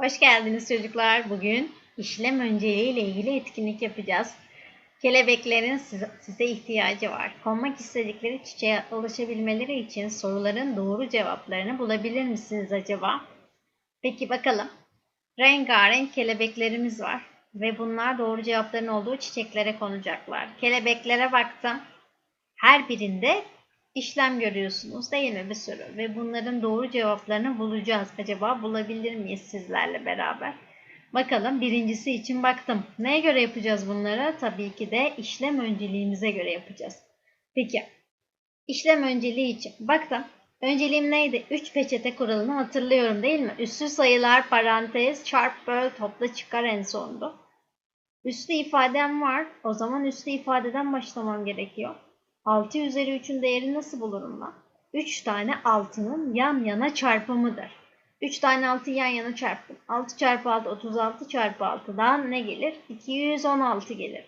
Hoş geldiniz çocuklar. Bugün işlem önceliği ile ilgili etkinlik yapacağız. Kelebeklerin size, ihtiyacı var. Konmak istedikleri çiçeğe ulaşabilmeleri için soruların doğru cevaplarını bulabilir misiniz acaba? Peki bakalım. Rengarenk kelebeklerimiz var ve bunlar doğru cevapların olduğu çiçeklere konacaklar. Kelebeklere baktım. Her birinde işlem görüyorsunuz değil mi bir sürü ve bunların doğru cevaplarını bulacağız. Acaba bulabilir miyiz sizlerle beraber? Bakalım birincisi için baktım. Neye göre yapacağız bunları? Tabii ki de işlem önceliğimize göre yapacağız. Peki işlem önceliği için baktım. Önceliğim neydi? 3 peçete kuralını hatırlıyorum değil mi? Üssü sayılar, parantez, çarp, böl, topla, çıkar en sondu. Üslü ifadem var. O zaman üslü ifadeden başlamam gerekiyor. 6 üzeri 3'ün değerini nasıl bulurum ben? 3 tane 6'nın yan yana çarpımıdır. 3 tane 6 yan yana çarptım. 6 çarpı 6 36 çarpı 6'dan ne gelir? 216 gelir.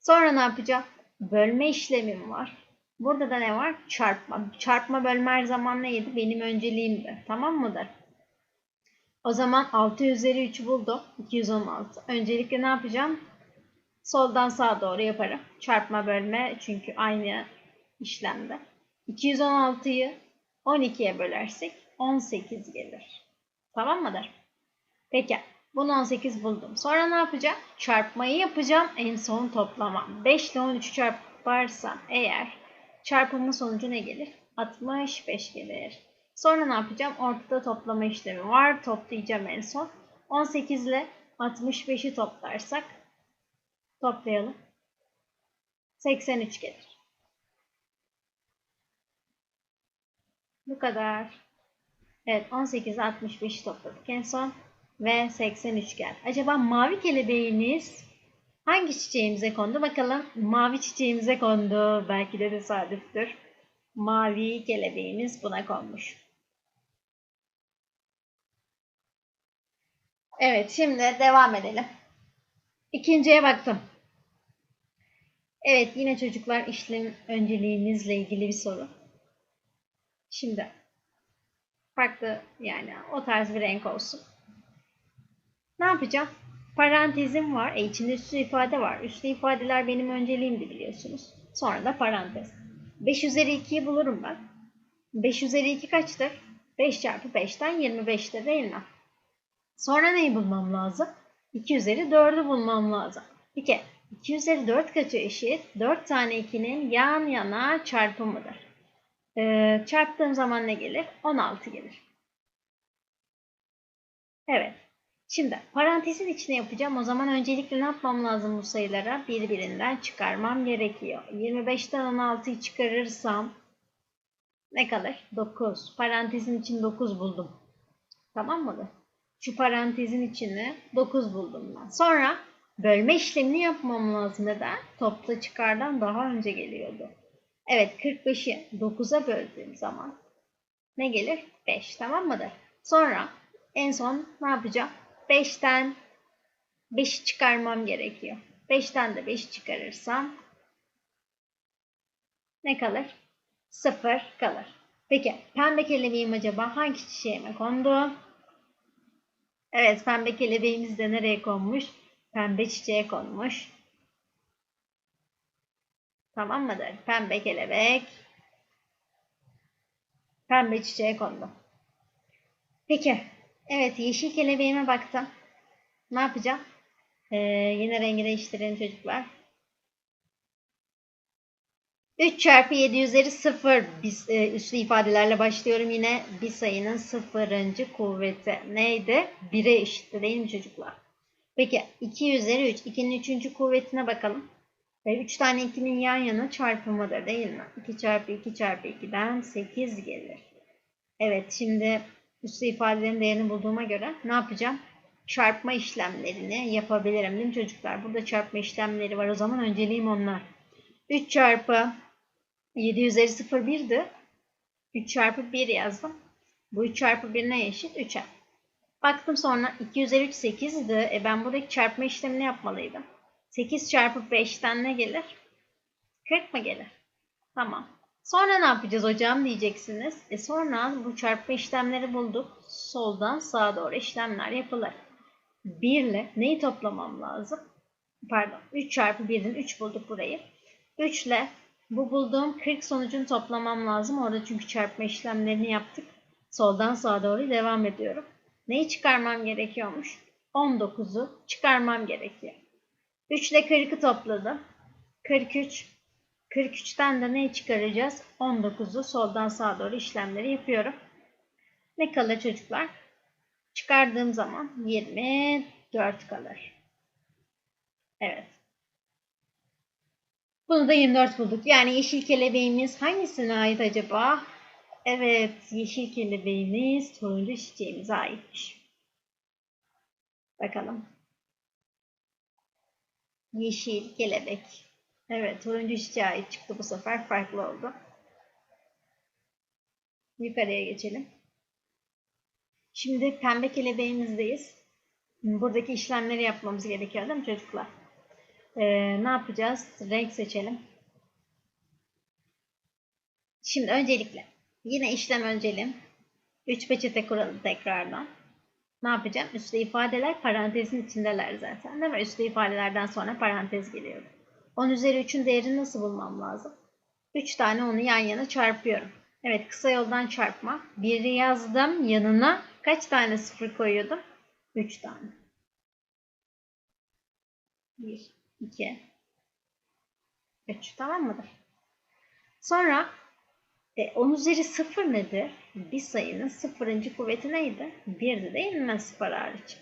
Sonra ne yapacağım? Bölme işlemim var. Burada da ne var? Çarpma. Çarpma bölme her zaman neydi? Benim önceliğimdi. Tamam mıdır? O zaman 6 üzeri 3'ü buldum. 216. Öncelikle ne yapacağım? Soldan sağa doğru yaparım. Çarpma bölme çünkü aynı işlemde. 216'yı 12'ye bölersek 18 gelir. Tamam mıdır? Peki. Bunu 18 buldum. Sonra ne yapacağım? Çarpmayı yapacağım. En son toplama. 5 ile 13 çarparsam eğer çarpımın sonucu ne gelir? 65 gelir. Sonra ne yapacağım? Ortada toplama işlemi var. Toplayacağım en son. 18 ile 65'i toplarsak toplayalım. 83 gelir. Bu kadar. Evet 18 65 topladık en son ve 83 gel. Acaba mavi kelebeğiniz hangi çiçeğimize kondu? Bakalım mavi çiçeğimize kondu. Belki de tesadüftür. Mavi kelebeğimiz buna konmuş. Evet şimdi devam edelim. İkinciye baktım. Evet yine çocuklar işlem önceliğinizle ilgili bir soru. Şimdi farklı yani o tarz bir renk olsun. Ne yapacağım? Parantezim var. E içinde üslü ifade var. Üslü ifadeler benim önceliğimdi biliyorsunuz. Sonra da parantez. 5 üzeri 2'yi bulurum ben. 5 üzeri 2 kaçtır? 5 çarpı 5'ten 25'te değil mi? Sonra neyi bulmam lazım? 2 üzeri 4'ü bulmam lazım. Peki 2 üzeri 4 kaça eşit? 4 tane 2'nin yan yana çarpımıdır. Ee, çarptığım zaman ne gelir? 16 gelir. Evet. Şimdi parantezin içine yapacağım. O zaman öncelikle ne yapmam lazım bu sayılara? Birbirinden çıkarmam gerekiyor. 25'ten 16'yı çıkarırsam ne kalır? 9. Parantezin için 9 buldum. Tamam mı? Şu parantezin içine 9 buldum ben. Sonra bölme işlemini yapmam lazım. Neden? Topla çıkardan daha önce geliyordu. Evet 45'i 9'a böldüğüm zaman ne gelir? 5 tamam mıdır? Sonra en son ne yapacağım? 5'ten 5'i çıkarmam gerekiyor. 5'ten de 5'i çıkarırsam ne kalır? 0 kalır. Peki pembe kelebeğim acaba hangi çiçeğime kondu? Evet pembe kelebeğimiz de nereye konmuş? Pembe çiçeğe konmuş. Tamam mıdır? Pembe kelebek. Pembe çiçeğe kondu. Peki. Evet yeşil kelebeğime baktım. Ne yapacağım? Ee, yine rengi değiştirelim çocuklar. 3 çarpı 7 üzeri 0 biz, e, üslü ifadelerle başlıyorum yine bir sayının sıfırıncı kuvveti neydi? 1'e eşitti değil mi çocuklar? Peki 2 üzeri 3 2'nin 3. kuvvetine bakalım. Ve 3 tane 2'nin yan yana çarpımıdır değil mi? 2 çarpı 2 çarpı 2'den 8 gelir. Evet şimdi üstü ifadelerin değerini bulduğuma göre ne yapacağım? Çarpma işlemlerini yapabilirim değil mi çocuklar? Burada çarpma işlemleri var o zaman önceliğim onlar. 3 çarpı 7 üzeri 0 1'di. 3 çarpı 1 yazdım. Bu 3 çarpı 1 ne eşit? 3'e. Baktım sonra 2 üzeri 3 8'di. E ben buradaki çarpma işlemini yapmalıydım. 8 çarpı 5'ten ne gelir? 40 mı gelir? Tamam. Sonra ne yapacağız hocam diyeceksiniz. E sonra bu çarpma işlemleri bulduk. Soldan sağa doğru işlemler yapılır. 1 ile neyi toplamam lazım? Pardon 3 çarpı 1'den 3 bulduk burayı. 3 ile bu bulduğum 40 sonucunu toplamam lazım. Orada çünkü çarpma işlemlerini yaptık. Soldan sağa doğru devam ediyorum. Neyi çıkarmam gerekiyormuş? 19'u çıkarmam gerekiyor. 3 ile 40'ı topladım. 43. 43'ten de neyi çıkaracağız? 19'u soldan sağa doğru işlemleri yapıyorum. Ne kalır çocuklar? Çıkardığım zaman 24 kalır. Evet. Bunu da 24 bulduk. Yani yeşil kelebeğimiz hangisine ait acaba? Evet, yeşil kelebeğimiz turuncu çiçeğimize aitmiş. Bakalım. Yeşil kelebek. Evet, turuncu çiçeğe çıktı bu sefer. Farklı oldu. Yukarıya geçelim. Şimdi pembe kelebeğimizdeyiz. Buradaki işlemleri yapmamız gerekiyor değil mi çocuklar? Ee, ne yapacağız? Renk seçelim. Şimdi öncelikle yine işlem öncelim. 3 peçete kuralı tekrardan. Ne yapacağım? Üstte ifadeler parantezin içindeler zaten. Değil mi? Üstte ifadelerden sonra parantez geliyor. 10 üzeri 3'ün değerini nasıl bulmam lazım? 3 tane onu yan yana çarpıyorum. Evet kısa yoldan çarpma. 1'i yazdım yanına kaç tane sıfır koyuyordum? 3 tane. 1, 2, 3 tamam mıdır? Sonra e, 10 üzeri 0 nedir? Bir sayının sıfırıncı kuvveti neydi? 1'di değil mi? Sıfır hariç.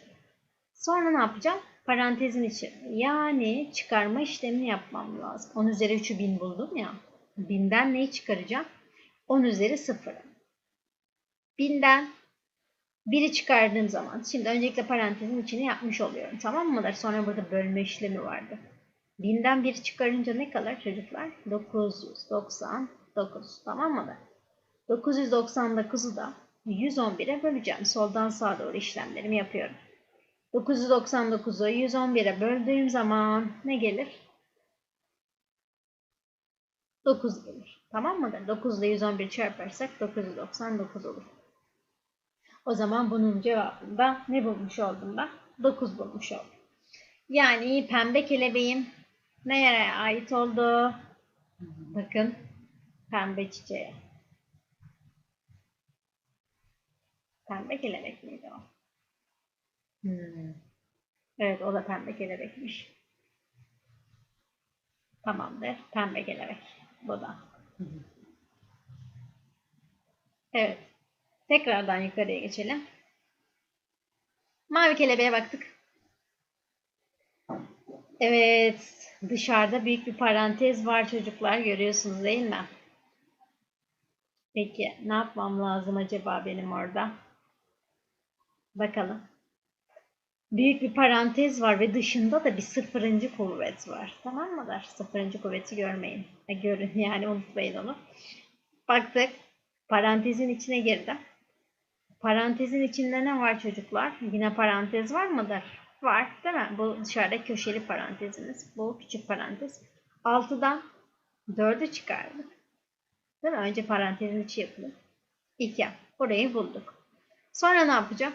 Sonra ne yapacağım? Parantezin içi. Yani çıkarma işlemini yapmam lazım. 10 üzeri 3'ü 1000 buldum ya. 1000'den neyi çıkaracağım? 10 üzeri 0. 1000'den 1'i çıkardığım zaman, şimdi öncelikle parantezin içini yapmış oluyorum. Tamam mıdır? Sonra burada bölme işlemi vardı. 1000'den 1'i çıkarınca ne kalır çocuklar? 999. Tamam mıdır? 999'u da 111'e böleceğim. Soldan sağa doğru işlemlerimi yapıyorum. 999'u 111'e böldüğüm zaman ne gelir? 9 gelir. Tamam mıdır? 9 ile 111 çarparsak 999 olur. O zaman bunun cevabında ne bulmuş oldum ben? 9 bulmuş oldum. Yani pembe kelebeğim nereye ait oldu? Bakın pembe çiçeğe. Pembe kelebek miydi o? Hmm. Evet o da pembe kelebekmiş. Tamamdır. Pembe kelebek. Bu da. Evet. Tekrardan yukarıya geçelim. Mavi kelebeğe baktık. Evet. Dışarıda büyük bir parantez var çocuklar. Görüyorsunuz değil mi? Peki ne yapmam lazım acaba benim orada? Bakalım. Büyük bir parantez var ve dışında da bir sıfırıncı kuvvet var. Tamam mıdır? Sıfırıncı kuvveti görmeyin. E, görün yani unutmayın onu. Baktık. Parantezin içine girdim. Parantezin içinde ne var çocuklar? Yine parantez var mıdır? Var değil mi? Bu dışarıda köşeli parantezimiz. Bu küçük parantez. 6'dan 4'ü çıkardık. Değil mi? Önce parantezin içi yapılır. 2. Burayı bulduk. Sonra ne yapacağım?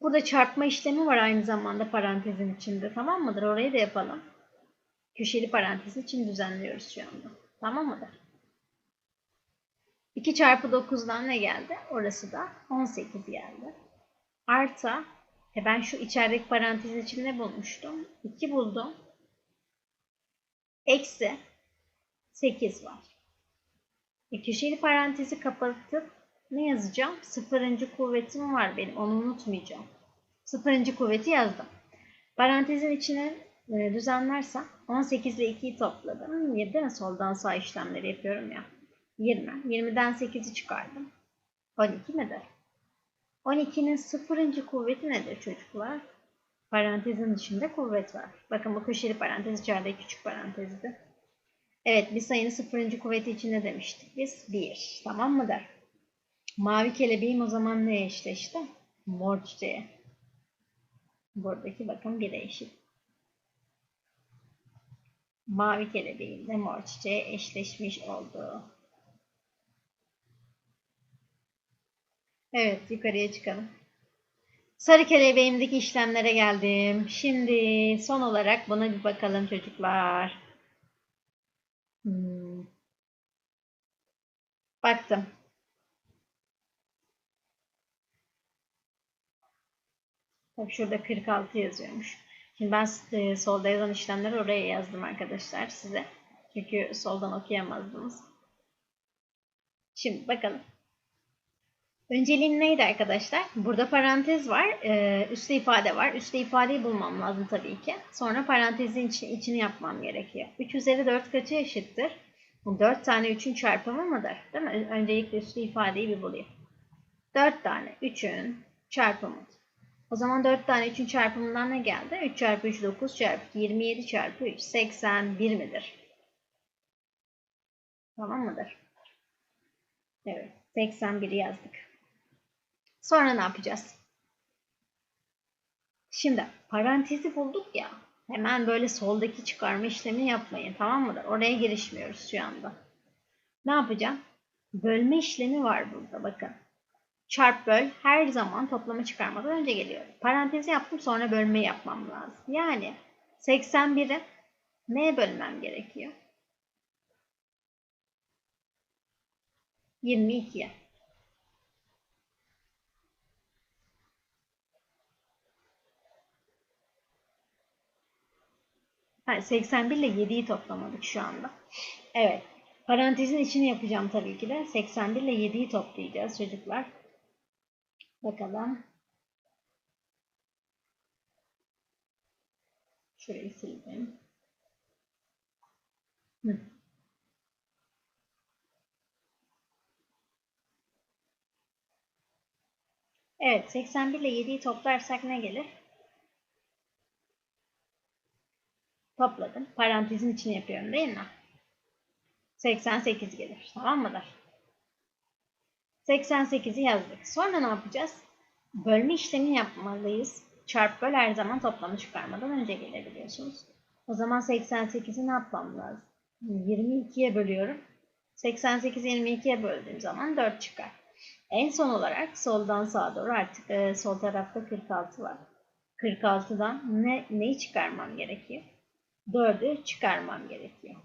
Burada çarpma işlemi var aynı zamanda parantezin içinde. Tamam mıdır? Orayı da yapalım. Köşeli parantezin için düzenliyoruz şu anda. Tamam mıdır? 2 çarpı 9'dan ne geldi? Orası da 18 geldi. Artı, e ben şu içerideki parantezin içinde bulmuştum? 2 buldum. Eksi 8 var. E köşeli parantezi kapatıp ne yazacağım? Sıfırıncı kuvvetim var benim. Onu unutmayacağım. Sıfırıncı kuvveti yazdım. Parantezin içine e, düzenlersem 18 ile 2'yi topladım. 7 soldan sağ işlemleri yapıyorum ya. 20. 20'den 8'i çıkardım. 12 midir? 12'nin sıfırıncı kuvveti nedir çocuklar? Parantezin dışında kuvvet var. Bakın bu köşeli parantez içeride küçük parantezdi. Evet bir sayının sıfırıncı kuvveti içinde demiştik biz. 1. Tamam mıdır? Mavi kelebeğim o zaman neye eşleşti? Mor çiçeğe. Buradaki bakın bir eşit. Mavi kelebeğin de mor çiçeğe eşleşmiş oldu. Evet yukarıya çıkalım. Sarı kelebeğimdeki işlemlere geldim. Şimdi son olarak buna bir bakalım çocuklar. Baktım. Bak şurada 46 yazıyormuş. Şimdi ben e, solda yazan işlemleri oraya yazdım arkadaşlar size. Çünkü soldan okuyamazdınız. Şimdi bakalım. Önceliğim neydi arkadaşlar? Burada parantez var, e, üstte ifade var. Üstte ifadeyi bulmam lazım tabii ki. Sonra parantezin içini, yapmam gerekiyor. 3 üzeri 4 kaçı eşittir? Bu 4 tane 3'ün çarpımı mıdır? Değil mi? Öncelikle üstte ifadeyi bir bulayım. 4 tane 3'ün çarpımı. O zaman 4 tane 3'ün çarpımından ne geldi? 3 çarpı 3 9 çarpı 2 27 çarpı 3 81 midir? Tamam mıdır? Evet 81'i yazdık. Sonra ne yapacağız? Şimdi parantezi bulduk ya. Hemen böyle soldaki çıkarma işlemi yapmayın. Tamam mıdır? Oraya girişmiyoruz şu anda. Ne yapacağım? Bölme işlemi var burada bakın. Çarp böl her zaman toplama çıkarmadan önce geliyor. Parantezi yaptım sonra bölme yapmam lazım. Yani 81'i neye bölmem gerekiyor? 22'ye. Yani 81 ile 7'yi toplamadık şu anda. Evet. Parantezin içini yapacağım tabii ki de. 81 ile 7'yi toplayacağız çocuklar. Bakalım. Şurayı sildim. Hı. Evet, 81 ile 7'yi toplarsak ne gelir? Topladım. Parantezin içini yapıyorum değil mi? 88 gelir. Tamam mıdır? 88'i yazdık. Sonra ne yapacağız? Bölme işlemi yapmalıyız. Çarp böl her zaman toplamı çıkarmadan önce gelebiliyorsunuz. O zaman 88'i ne yapmam lazım? 22'ye bölüyorum. 88'i 22'ye böldüğüm zaman 4 çıkar. En son olarak soldan sağa doğru artık e, sol tarafta 46 var. 46'dan ne, neyi çıkarmam gerekiyor? 4'ü çıkarmam gerekiyor.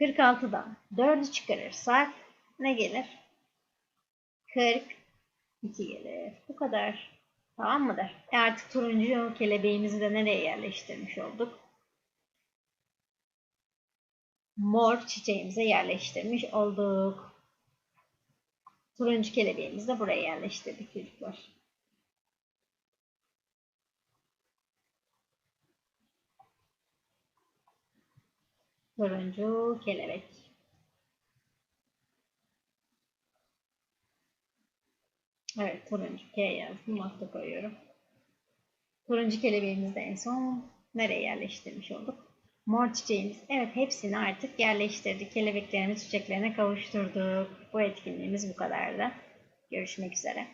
46'dan 4'ü çıkarırsak ne gelir? 42 gelir. Bu kadar. Tamam mıdır? E artık turuncu kelebeğimizi de nereye yerleştirmiş olduk? Mor çiçeğimize yerleştirmiş olduk. Turuncu kelebeğimizi de buraya yerleştirdik çocuklar. Turuncu kelebek. Evet turuncu K yazdım. Nokta koyuyorum. Turuncu kelebeğimizi de en son nereye yerleştirmiş olduk? Mor çiçeğimiz. Evet hepsini artık yerleştirdik. Kelebeklerimiz çiçeklerine kavuşturduk. Bu etkinliğimiz bu kadardı. Görüşmek üzere.